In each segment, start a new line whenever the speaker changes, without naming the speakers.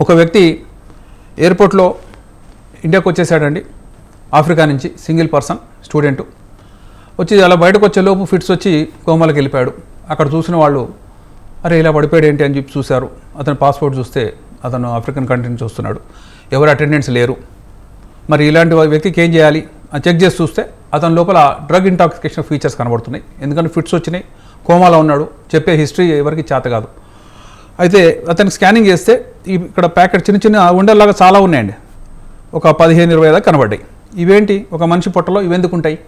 ఒక వ్యక్తి ఎయిర్పోర్ట్లో ఇండియాకు వచ్చేసాడండి. ఆఫ్రికా నుంచి సింగిల్ పర్సన్ స్టూడెంట్. వచ్చి అలా బయటకు వచ్చేలోపు ఫిట్స్ వచ్చి కోమలకి వెళ్ళిపోయాడు. అక్కడ చూసిన వాళ్ళు అరే ఇలా పడిపోయాడు ఏంటి అని చెప్పి చూశారు. అతని పాస్పోర్ట్ చూస్తే అతను ఆఫ్రికన్ కంట్రీ నుంచి వస్తున్నాడు. ఎవరు అటెండెన్స్ లేరు. మరి ఇలాంటి వ్యక్తికి ఏం చేయాలి? అని చెక్ చేసి చూస్తే అతని లోపల డ్రగ్ ఇంటాక్సికేషన్ ఫీచర్స్ కనబడుతున్నాయి. ఎందుకంటే ఫిట్స్ వచ్చినాయి. కోమాలో ఉన్నాడు. చెప్పే హిస్టరీ ఎవరికి చేత కాదు. అయితే అతనికి స్కానింగ్ చేస్తే ఇక్కడ ప్యాకెట్ చిన్న చిన్న ఉండేలాగా చాలా ఉన్నాయండి. ఒక పదిహేను ఇరవై దాకా కనబడ్డాయి. ఇవేంటి? ఒక మనిషి పొట్టలో ఇవెందుకు ఉంటాయి?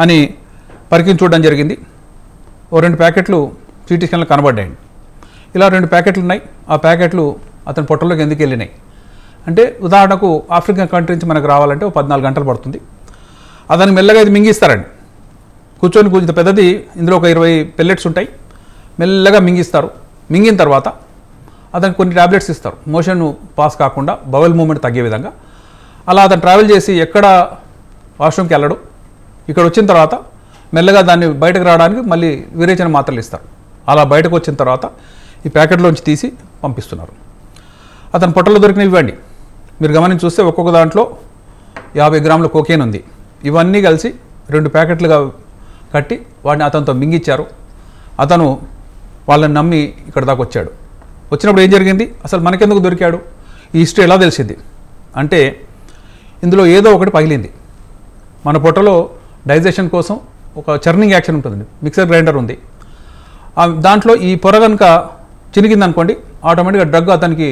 అని పరికించి చూడడం జరిగింది. ఓ రెండు ప్యాకెట్లు సిటీ స్కాన్లో కనబడ్డాయండి. ఇలా రెండు ప్యాకెట్లు ఉన్నాయి. ఆ ప్యాకెట్లు అతని పొట్టలోకి ఎందుకు వెళ్ళినాయి? అంటే ఉదాహరణకు ఆఫ్రికన్ కంట్రీ నుంచి మనకు రావాలంటే ఒక పద్నాలుగు గంటలు పడుతుంది. అతను మెల్లగా ఇది మింగిస్తారండి. కూర్చొని కొంచెం పెద్దది ఇందులో ఒక ఇరవై పెల్లెట్స్ ఉంటాయి. మెల్లగా మింగిస్తారు. మింగిన తర్వాత అతనికి కొన్ని టాబ్లెట్స్ ఇస్తారు. మోషన్ పాస్ కాకుండా బవల్ మూమెంట్ తగ్గే విధంగా. అలా అతను ట్రావెల్ చేసి ఎక్కడ వాష్రూమ్కి వెళ్ళడు. ఇక్కడ వచ్చిన తర్వాత మెల్లగా దాన్ని బయటకు రావడానికి మళ్ళీ విరేచన మాత్రలు ఇస్తారు. అలా బయటకు వచ్చిన తర్వాత ఈ ప్యాకెట్లోంచి తీసి పంపిస్తున్నారు. అతని పొట్టలో దొరికినవి ఇవ్వండి. మీరు గమనించి చూస్తే ఒక్కొక్క దాంట్లో యాభై గ్రాముల కోకేన్ ఉంది. ఇవన్నీ కలిసి రెండు ప్యాకెట్లుగా కట్టి వాడిని అతనితో మింగిచ్చారు. అతను వాళ్ళని నమ్మి ఇక్కడ దాకా వచ్చాడు. వచ్చినప్పుడు ఏం జరిగింది? అసలు మనకెందుకు దొరికాడు? ఈ హిస్టరీ ఎలా తెలిసింది? అంటే ఇందులో ఏదో ఒకటి పగిలింది. మన పొట్టలో డైజెషన్ కోసం ఒక చర్నింగ్ యాక్షన్ ఉంటుంది మిక్సర్ గ్రైండర్ ఉంది. దాంట్లో ఈ పొర కనుక చినిగింది అనుకోండి ఆటోమేటిక్గా డ్రగ్ అతనికి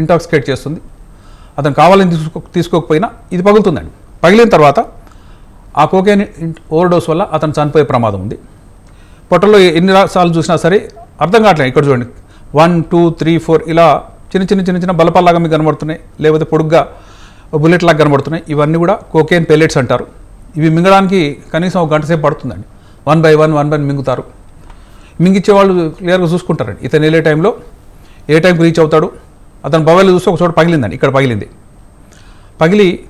ఇంటాక్సికేట్ చేస్తుంది. అతను కావాలని తీసుకో తీసుకోకపోయినా ఇది పగులుతుందండి. పగిలిన తర్వాత ఆ కోకేన్ ఓవర్డోస్ వల్ల అతను చనిపోయే ప్రమాదం ఉంది. పొట్టలో ఎన్ని సార్లు చూసినా సరే అర్థం కావట్లేదు. ఇక్కడ చూడండి. వన్ టూ త్రీ ఫోర్ ఇలా చిన్న చిన్న చిన్న చిన్న బలపల్లాగా మీకు కనబడుతున్నాయి. లేకపోతే పొడుగ్గా బుల్లెట్ లాగా కనబడుతున్నాయి. ఇవన్నీ కూడా కోకేన్ పెల్లెట్స్ అంటారు. ఇవి మింగడానికి కనీసం ఒక గంట సేపు పడుతుందండి. One by one one by మింగుతారు. మింగిచ్చే వాళ్ళు క్లియర్గా చూసుకుంటారండి. ఇతను వెళ్ళే టైంలో ఏ టైంకి రీచ్ అవుతాడు? అతను బవెల్ చూస్తే ఒక చోట పగిలిందండి. ఇక్కడ పగిలింది. పగిలి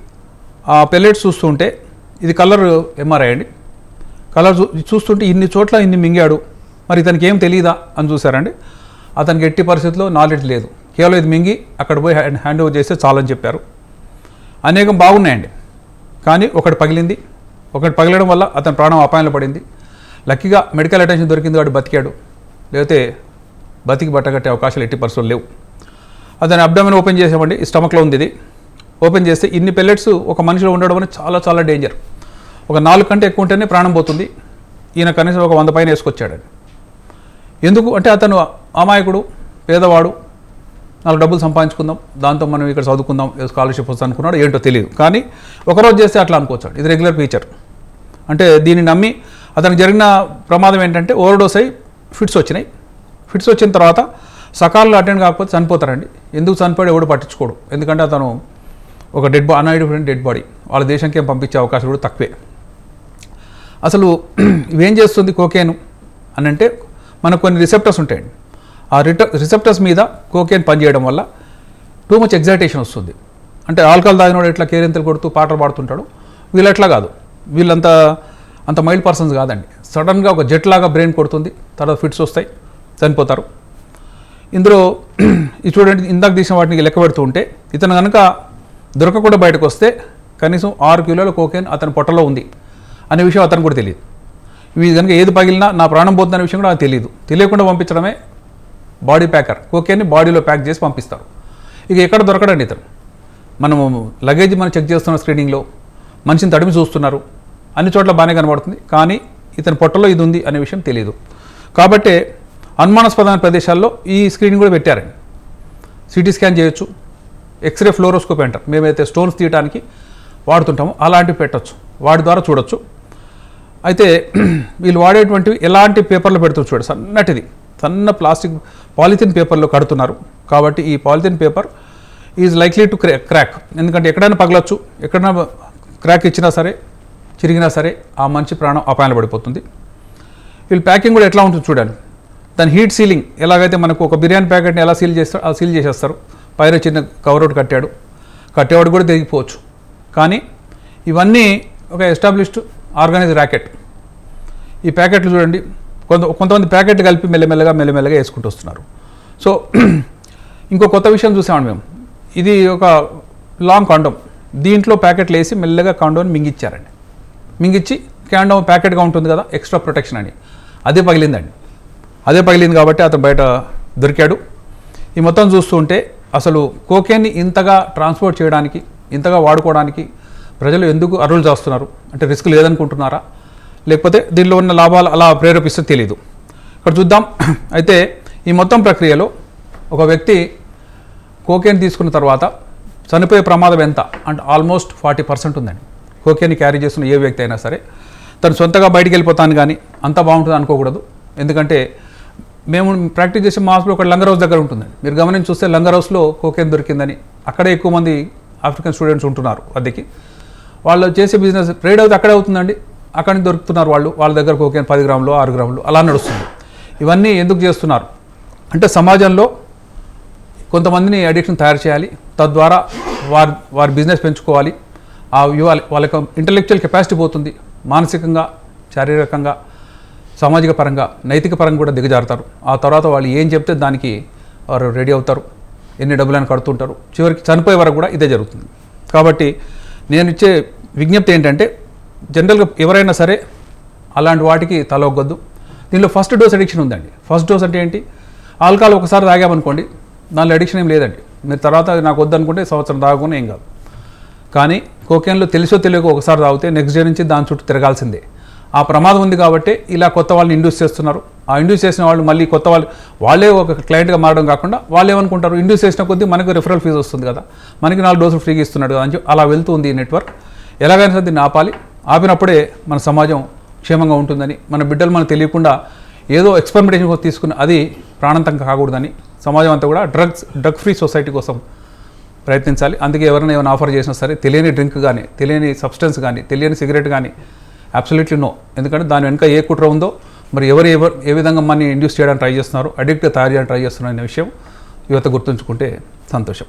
ఆ పెల్లెట్స్ చూస్తుంటే ఇది కలర్ ఎంఆర్ఐ అండి. కలర్ చూ చూస్తుంటే ఇన్ని చోట్ల ఇన్ని మింగాడు. మరి ఇతనికి ఏం తెలియదా అని చూసారండి అతనికి ఎట్టి పరిస్థితుల్లో నాలెడ్జ్ లేదు. కేవలం ఇది మింగి అక్కడ పోయి హ్యాండ్ హ్యాండ్ ఓవర్ చేస్తే చాలని చెప్పారు. అనేకం బాగున్నాయండి. కానీ ఒకటి పగిలింది. ఒకటి పగిలడం వల్ల అతని ప్రాణం అపాయంలో పడింది. లక్కీగా మెడికల్ అటెన్షన్ దొరికింది వాడు బతికాడు. లేకపోతే బతికి బట్టగట్టే అవకాశాలు ఎట్టి పరిస్థితులు లేవు. అతని అబ్డామిన్ ఓపెన్ చేసామండి. స్టమక్లో ఉంది ఇది. ఓపెన్ చేస్తే ఇన్ని పెల్లెట్స్ ఒక మనిషిలో ఉండడం అనేది చాలా చాలా డేంజర్ ఒక నాలుగు కంటే ఎక్కువ ఉంటేనే ప్రాణం పోతుంది. ఈయన కనీసం ఒక వంద పైన వేసుకొచ్చాడండి. ఎందుకు? అంటే అతను అమాయకుడు పేదవాడు. నాలుగు డబ్బులు సంపాదించుకుందాం దాంతో మనం ఇక్కడ చదువుకుందాం స్కాలర్షిప్ వస్తాను అనుకున్నాడు ఏంటో తెలియదు. కానీ ఒకరోజు చేస్తే అట్లా అనుకోవచ్చాడు ఇది రెగ్యులర్ ఫీచర్ అంటే దీన్ని నమ్మి అతనికి జరిగిన ప్రమాదం ఏంటంటే ఓవర్డోస్ అయి ఫిట్స్ వచ్చినాయి. ఫిట్స్ వచ్చిన తర్వాత సకాలంలో అటెండ్ కాకపోతే చనిపోతారండి. ఎందుకు చనిపోయాడు ఎవడు పట్టించుకోడు. ఎందుకంటే అతను ఒక డెడ్ బా అన్ఐడెంటిఫైడ్ డెడ్ బాడీ వాళ్ళ దేశానికి ఏం పంపించే అవకాశం కూడా తక్కువే. అసలు ఇవేం చేస్తుంది కోకేను అని అంటే మనకు కొన్ని రిసెప్టర్స్ ఉంటాయండి. ఆ రిట రిసెప్టర్స్ మీద కోకేన్ పనిచేయడం వల్ల టూ మచ్ ఎగ్జైటేషన్ వస్తుంది. అంటే ఆల్కహాల్ తాగినోడు ఎట్లా కేరింతలు కొడుతూ పాటలు పాడుతుంటాడు? వీళ్ళు ఎట్లా కాదు. వీళ్ళంతా అంత మైల్డ్ పర్సన్స్ కాదండి. సడన్గా ఒక జెట్ లాగా బ్రెయిన్ కొడుతుంది. తర్వాత ఫిట్స్ వస్తాయి. చనిపోతారు. ఇందులో ఈ చూడండి ఇందాక తీసిన వాటిని లెక్క పెడుతూ ఉంటే ఇతను కనుక దొరకకుండా బయటకు వస్తే కనీసం ఆరు కిలోల కోకేన్ అతని పొట్టలో ఉంది అనే విషయం అతనికి కూడా తెలియదు. ఇది కనుక ఏది పగిలినా నా ప్రాణం పోతుందనే విషయం కూడా నాకు తెలియదు తెలియకుండా పంపించడమే బాడీ ప్యాకర్. కోకేని బాడీలో ప్యాక్ చేసి పంపిస్తారు. ఇక ఎక్కడ దొరకడండి ఇతను. మనము లగేజ్ మనం చెక్ చేస్తున్న స్క్రీనింగ్లో మనిషిని తడిమి చూస్తున్నారు. అన్ని చోట్ల బాగానే కనబడుతుంది. కానీ ఇతని పొట్టలో ఇది ఉంది అనే విషయం తెలియదు కాబట్టే అనుమానాస్పదమైన ప్రదేశాల్లో ఈ స్క్రీనింగ్ కూడా పెట్టారండి. సిటీ స్కాన్ చేయొచ్చు. ఎక్స్రే ఫ్లోరోస్కోపీ అంటారు. మేమైతే స్టోన్స్ తీయడానికి వాడుతుంటాము. అలాంటివి పెట్టొచ్చు. వాటి ద్వారా చూడొచ్చు. అయితే వీళ్ళు వాడేటువంటివి ఎలాంటి పేపర్లు పెడుతూ చూడండి సన్నటిది. సన్న ప్లాస్టిక్ పాలిథిన్ పేపర్లో కడుతున్నారు. కాబట్టి ఈ polythene paper is likely to క్రా crack. ఎందుకంటే ఎక్కడైనా పగలొచ్చు ఎక్కడైనా క్రాక్ ఇచ్చినా సరే చిరిగినా సరే ఆ మనిషి ప్రాణం అపాయంలో పడిపోతుంది వీళ్ళు ప్యాకింగ్ కూడా ఎట్లా ఉంటుంది చూడండి. దాని హీట్ సీలింగ్ ఎలాగైతే మనకు ఒక బిర్యానీ ప్యాకెట్ని ఎలా సీల్ చేస్తారో అలా సీల్ చేసేస్తారు. పైన చిన్న కవర్ ఒకటి కట్టాడు. కట్టేవాడు కూడా తెగిపోవచ్చు. కానీ ఇవన్నీ ఒక ఎస్టాబ్లిష్డ్ ఆర్గనైజ్ ర్యాకెట్. ఈ ప్యాకెట్లు చూడండి కొంత కొంతమంది ప్యాకెట్లు కలిపి మెల్లమెల్లగా మెల్లమెల్లగా వేసుకుంటూ వస్తున్నారు. సో ఇంకో కొత్త విషయం చూసామండి మేము. ఇది ఒక లాంగ్ కాండోమ్. దీంట్లో ప్యాకెట్లు వేసి మెల్లగా కాండోని మింగిచ్చారండి. మింగిచ్చి క్యాండోమ్ ప్యాకెట్గా ఉంటుంది కదా ఎక్స్ట్రా ప్రొటెక్షన్ అని. అదే పగిలిందండి. అదే పగిలింది కాబట్టి అతను బయట దొరికాడు. ఈ మొత్తం చూస్తుంటే అసలు కోకేన్ని ఇంతగా ట్రాన్స్పోర్ట్ చేయడానికి ఇంతగా వాడుకోవడానికి ప్రజలు ఎందుకు అరువులు చేస్తున్నారు? అంటే రిస్క్ లేదనుకుంటున్నారా? లేకపోతే దీనిలో ఉన్న లాభాలు అలా ప్రేరేపిస్తే తెలియదు ఇక్కడ చూద్దాం. అయితే ఈ మొత్తం ప్రక్రియలో ఒక వ్యక్తి కోకేన్ తీసుకున్న తర్వాత చనిపోయే ప్రమాదం ఎంత? అంటే ఆల్మోస్ట్ ఫార్టీ పర్సెంట్ ఉందండి. కోకేన్ క్యారీ చేస్తున్న ఏ వ్యక్తి అయినా సరే. తను సొంతగా బయటికి వెళ్ళిపోతాను కానీ అంత బాగుంటుంది అనుకోకూడదు. ఎందుకంటే మేము ప్రాక్టీస్ చేసే మాస్లో ఒక లంగర్ హౌస్ దగ్గర ఉంటుందండి. మీరు గమనించి చూస్తే లంగర్ హౌస్లో కోకేన్ దొరికిందని అక్కడే ఎక్కువ మంది ఆఫ్రికన్ స్టూడెంట్స్ ఉంటున్నారు అద్దెకి. వాళ్ళు చేసే బిజినెస్ ట్రేడ్ అయితే అక్కడే అవుతుందండి. అక్కడ నుంచి దొరుకుతున్నారు వాళ్ళు. వాళ్ళ దగ్గర కోకేన్ పది గ్రాములు ఆరు గ్రాములు అలా నడుస్తుంది. ఇవన్నీ ఎందుకు చేస్తున్నారు? అంటే సమాజంలో కొంతమందిని అడిక్షన్ తయారు చేయాలి. తద్వారా వారి వారి బిజినెస్ పెంచుకోవాలి. ఆ ఇవ్వాలి వాళ్ళ యొక్క ఇంటలెక్చువల్ కెపాసిటీ పోతుంది. మానసికంగా శారీరకంగా సామాజిక పరంగా నైతిక పరంగా కూడా దిగజారుతారు. ఆ తర్వాత వాళ్ళు ఏం చెప్తే దానికి వారు రెడీ అవుతారు. ఎన్ని డబ్బులను కడుతుంటారు. చివరికి చనిపోయే వరకు కూడా ఇదే జరుగుతుంది. కాబట్టి నేను ఇచ్చే విజ్ఞప్తి ఏంటంటే జనరల్గా ఎవరైనా సరే అలాంటి వాటికి తలొగ్గొద్దు. దీనిలో ఫస్ట్ డోస్ అడిక్షన్ ఉందండి. ఫస్ట్ డోస్ అంటే ఏంటి? ఆల్కహాల్ ఒకసారి తాగామనుకోండి దానిలో అడిక్షన్ ఏం లేదండి. మీరు తర్వాత నాకు వద్దనుకుంటే సంవత్సరం తాగకుండా ఏం కాదు. కానీ కోకేన్లో తెలుసో తెలియక ఒకసారి తాగితే నెక్స్ట్ డే నుంచి దాని చుట్టూ తిరగాల్సిందే. ఆ ప్రమాదం ఉంది కాబట్టి ఇలా కొత్త వాళ్ళని ఇండ్యూస్ చేస్తున్నారు. ఆ ఇండ్యూస్ చేసిన వాళ్ళు మళ్ళీ కొత్త వాళ్ళు వాళ్ళే ఒక క్లయింట్గా మారడం కాకుండా వాళ్ళు ఏమనుకుంటారు? ఇండ్యూస్ చేసిన కొద్దీ మనకు రిఫరల్ ఫీజు వస్తుంది కదా. మనకి నాలుగు డోసులు ఫ్రీగా ఇస్తున్నాడు కదా అని చెప్పి అలా వెళ్తుంది ఈ నెట్వర్క్ ఎలాగైనా సరే దీన్ని ఆపాలి. ఆపినప్పుడే మన సమాజం క్షేమంగా ఉంటుందని మన బిడ్డలు మనకు తెలియకుండా ఏదో ఎక్స్పెరిమెంటేషన్ కోసం తీసుకుని అది ప్రాణాంతం కాకూడదని సమాజం అంతా కూడా డ్రగ్స్ డ్రగ్ ఫ్రీ సొసైటీ కోసం ప్రయత్నించాలి. అందుకే ఎవరైనా ఏమైనా ఆఫర్ చేసినా సరే తెలియని డ్రింక్ కానీ తెలియని సబ్స్టెన్స్ కానీ తెలియని సిగరెట్ కానీ అబ్సల్యూట్లీ నో ఎందుకంటే దాని వెనుక ఏ కుట్ర ఉందో మరి ఎవరు ఎవరు ఏ విధంగా మనని ఇండ్యూస్ చేయడానికి ట్రై చేస్తున్నారు అడిక్ట్ తయారు చేయడానికి ట్రై చేస్తున్నారు అనే విషయం యువత గుర్తుంచుకుంటే సంతోషం.